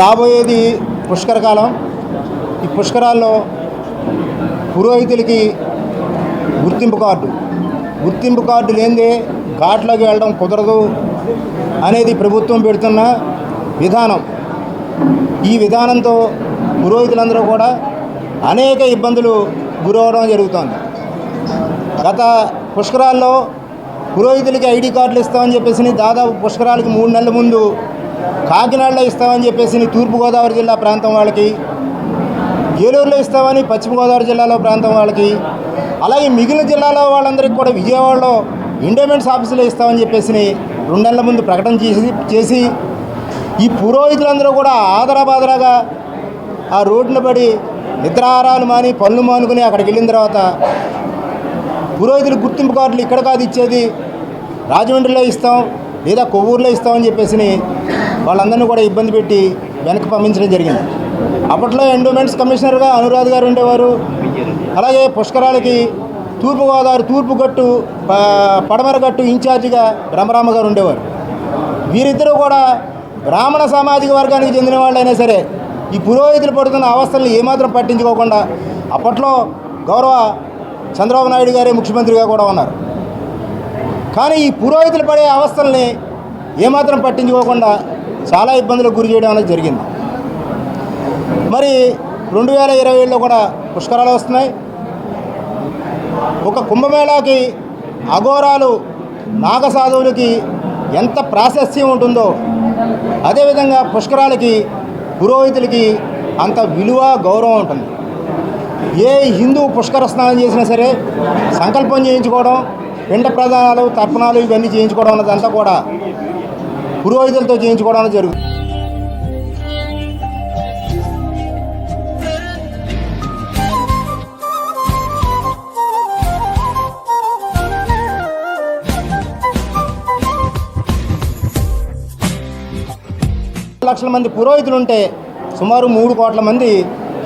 రాబోయేది పుష్కర కాలం. ఈ పుష్కరాల్లో పురోహితులకి గుర్తింపు కార్డు. గుర్తింపు కార్డు లేనిదే ఘాట్లోకి వెళ్ళడం కుదరదు అనేది ప్రభుత్వం పెడుతున్న విధానం. ఈ విధానంతో పురోహితులందరూ కూడా అనేక ఇబ్బందులు గురవడం జరుగుతోంది. గత పుష్కరాల్లో పురోహితులకి ఐడి కార్డులు ఇస్తామని చెప్పేసి దాదాపు పుష్కరాలకి మూడు నెలల ముందు కాకినాడలో ఇస్తామని చెప్పేసి తూర్పుగోదావరి జిల్లా ప్రాంతం వాళ్ళకి ఏలూరులో ఇస్తామని పశ్చిమ గోదావరి జిల్లాలో ప్రాంతం వాళ్ళకి అలాగే మిగిలిన జిల్లాలో వాళ్ళందరికీ కూడా విజయవాడలో ఇండోమెంట్స్ ఆఫీసులో ఇస్తామని చెప్పేసి రెండు నెలల ముందు ప్రకటన చేసి చేసి ఈ పురోహితులందరూ కూడా ఆదరాబాదరాగా ఆ రోడ్డున పడి నిద్రాహారాలు మాని పనులు మానుకుని అక్కడికి వెళ్ళిన తర్వాత పురోహితులు గుర్తింపు కార్డులు ఇక్కడ కాదు ఇచ్చేది రాజమండ్రిలో ఇస్తాం లేదా కొవ్వూరులో ఇస్తామని చెప్పేసి వాళ్ళందరినీ కూడా ఇబ్బంది పెట్టి వెనక్కి పంపించడం జరిగింది. అప్పట్లో ఎండోమెంట్స్ కమిషనర్గా అనురాధ్ గారు ఉండేవారు. అలాగే పుష్కరాలకి తూర్పుగోదావరి తూర్పు గట్టు పడమర గట్టు ఇన్ఛార్జిగా బ్రహ్మరామ గారు ఉండేవారు. వీరిద్దరూ కూడా బ్రాహ్మణ సామాజిక వర్గానికి చెందిన వాళ్ళైనా సరే ఈ పురోహితులు పడుతున్న అవస్థలను ఏమాత్రం పట్టించుకోకుండా అప్పట్లో గౌరవ చంద్రబాబు నాయుడు గారే ముఖ్యమంత్రిగా కూడా ఉన్నారు. కానీ ఈ పురోహితులు పడే అవస్థల్ని ఏమాత్రం పట్టించుకోకుండా చాలా ఇబ్బందులకు గురి చేయడం అనేది జరిగింది. మరి రెండు వేల ఇరవై ఏడులో కూడా పుష్కరాలు వస్తున్నాయి. ఒక కుంభమేళాకి అఘోరాలు నాగసాధువులకి ఎంత ప్రాశస్త్యం ఉంటుందో అదేవిధంగా పుష్కరాలకి పురోహితులకి అంత విలువ గౌరవం ఉంటుంది. ఏ హిందూ పుష్కర స్నానం చేసినా సరే సంకల్పం చేయించుకోవడం పిండ ప్రదానాలు తర్పణాలు ఇవన్నీ చేయించుకోవడం అన్నదంతా కూడా పురోహితులతో చేయించుకోవడానికి జరుగుతుంది లక్షల మంది పురోహితులు ఉంటే సుమారు మూడు కోట్ల మంది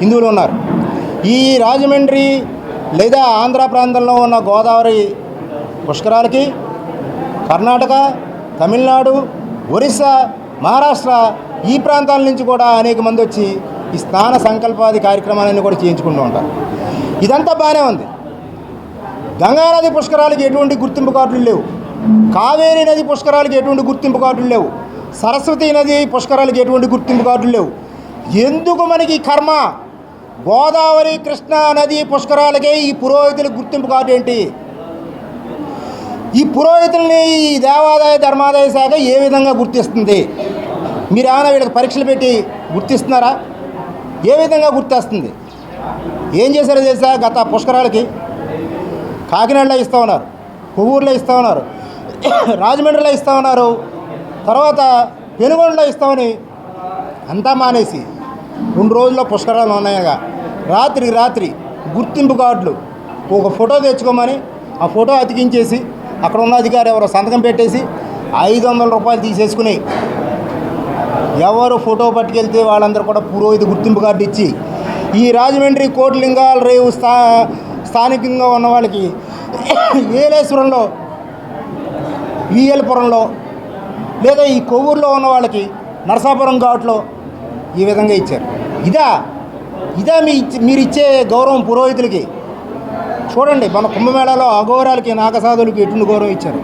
హిందువులు ఉన్నారు. ఈ రాజమండ్రి లేదా ఆంధ్ర ప్రాంతంలో ఉన్న గోదావరి పుష్కరాలకి కర్ణాటక తమిళనాడు ఒరిస్సా మహారాష్ట్ర ఈ ప్రాంతాల నుంచి కూడా అనేక మంది వచ్చి ఈ స్నాన సంకల్పాది కార్యక్రమాలన్నీ కూడా చేయించుకుంటూ ఉంటారు. ఇదంతా బాగానే ఉంది. గంగానది పుష్కరాలకి ఎటువంటి గుర్తింపు కార్డులు లేవు. కావేరీ నది పుష్కరాలకి ఎటువంటి గుర్తింపు కార్డులు లేవు. సరస్వతి నది పుష్కరాలకి ఎటువంటి గుర్తింపు కార్డులు లేవు. ఎందుకు మనకి ఈ కర్మ? గోదావరి కృష్ణా నది పుష్కరాలకే ఈ పురోహితుల గుర్తింపు కార్డు ఏంటి? ఈ పురోహితుల్ని ఈ దేవాదాయ ధర్మాదాయ శాఖ ఏ విధంగా గుర్తిస్తుంది? మీరు ఏమైనా వీళ్ళకి పరీక్షలు పెట్టి గుర్తిస్తున్నారా? ఏ విధంగా గుర్తిస్తుంది? ఏం చేశారో తెలుసా గత పుష్కరాలకి? కాకినాడలో ఇస్తూ ఉన్నారు కొవ్వూరులో ఇస్తా ఉన్నారు రాజమండ్రిలో ఇస్తా ఉన్నారు తర్వాత పెనుగొండలో ఇస్తామని అంతా మానేసి రెండు రోజుల్లో పుష్కరాలు ఉన్నాయగా రాత్రికి రాత్రి గుర్తింపు కార్డులు ఒక ఫోటో తెచ్చుకోమని ఆ ఫోటో అతికించేసి అక్కడ ఉన్న అధికారి ఎవరో సంతకం పెట్టేసి ఐదు వందల రూపాయలు తీసేసుకుని ఎవరు ఫోటో పట్టుకెళ్తే వాళ్ళందరూ కూడా పురోహిత గుర్తింపు కార్డు ఇచ్చి ఈ రాజమండ్రి కోటిలింగాల రేవు స్థా స్థానికంగా ఉన్న వాళ్ళకి ఏలేశ్వరంలో విఎల్పురంలో లేదా ఈ కొవ్వూరులో ఉన్న వాళ్ళకి నరసాపురం ఘాట్లో ఈ విధంగా ఇచ్చారు. ఇదా ఇదా మీ మీరు ఇచ్చే గౌరవం పురోహితులకి. చూడండి మన కుంభమేళాలో అఘోరాలకి నాగసాధులకి ఎటువంటి గౌరవం ఇచ్చారు?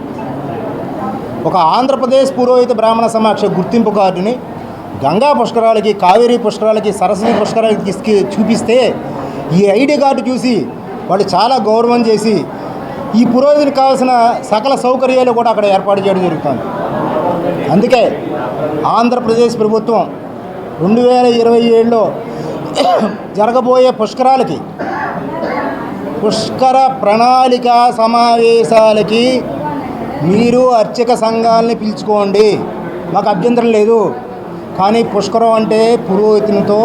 ఒక ఆంధ్రప్రదేశ్ పురోహిత బ్రాహ్మణ సమాక్ష గుర్తింపు కార్డుని గంగా పుష్కరాలకి కావేరీ పుష్కరాలకి సరస్వతి పుష్కరాలకి తీసుకు చూపిస్తే ఈ ఐడి కార్డు చూసి వాళ్ళు చాలా గౌరవం చేసి ఈ పురోహితునికి కావాల్సిన సకల సౌకర్యాలు కూడా అక్కడ ఏర్పాటు చేయడం జరుగుతుంది. అందుకే ఆంధ్రప్రదేశ్ ప్రభుత్వం రెండు వేల ఇరవై ఏడులో జరగబోయే పుష్కరాలకి పుష్కర ప్రణాళిక సమావేశాలకి మీరు అర్చక సంఘాలని పిలుచుకోండి. మాకు అభ్యంతరం లేదు. కానీ పుష్కరం అంటే పురోహితునితో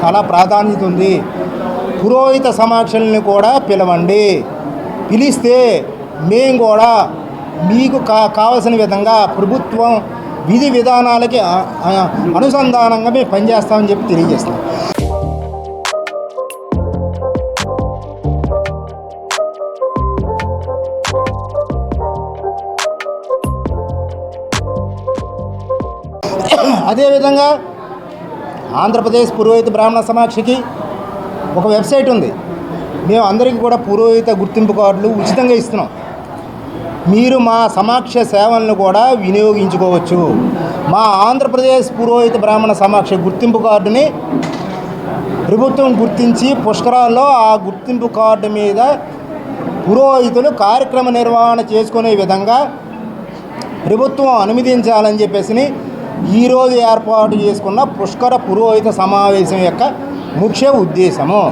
చాలా ప్రాధాన్యత ఉంది. పురోహిత సమాక్షల్ని కూడా పిలవండి. పిలిస్తే మేము కూడా మీకు కా కావలసిన విధంగా ప్రభుత్వం విధి విధానాలకి అనుసంధానంగా మేము పనిచేస్తామని చెప్పి తెలియజేస్తాం. అదేవిధంగా ఆంధ్రప్రదేశ్ పురోహిత బ్రాహ్మణ సమాక్షికి ఒక వెబ్సైట్ ఉంది. మేము అందరికీ కూడా పురోహిత గుర్తింపు కార్డులు ఉచితంగా ఇస్తున్నాం. మీరు మా సమాక్ష సేవలను కూడా వినియోగించుకోవచ్చు. మా ఆంధ్రప్రదేశ్ పురోహిత బ్రాహ్మణ సమాక్ష గుర్తింపు కార్డుని ప్రభుత్వం గుర్తించి పుష్కరాల్లో ఆ గుర్తింపు కార్డు మీద పురోహితులు కార్యక్రమ నిర్వహణ చేసుకునే విధంగా ప్రభుత్వం అనుమతించాలని చెప్పేసి ఈరోజు ఏర్పాటు చేసుకున్న పుష్కర పురోహిత సమావేశం యొక్క ముఖ్య ఉద్దేశము.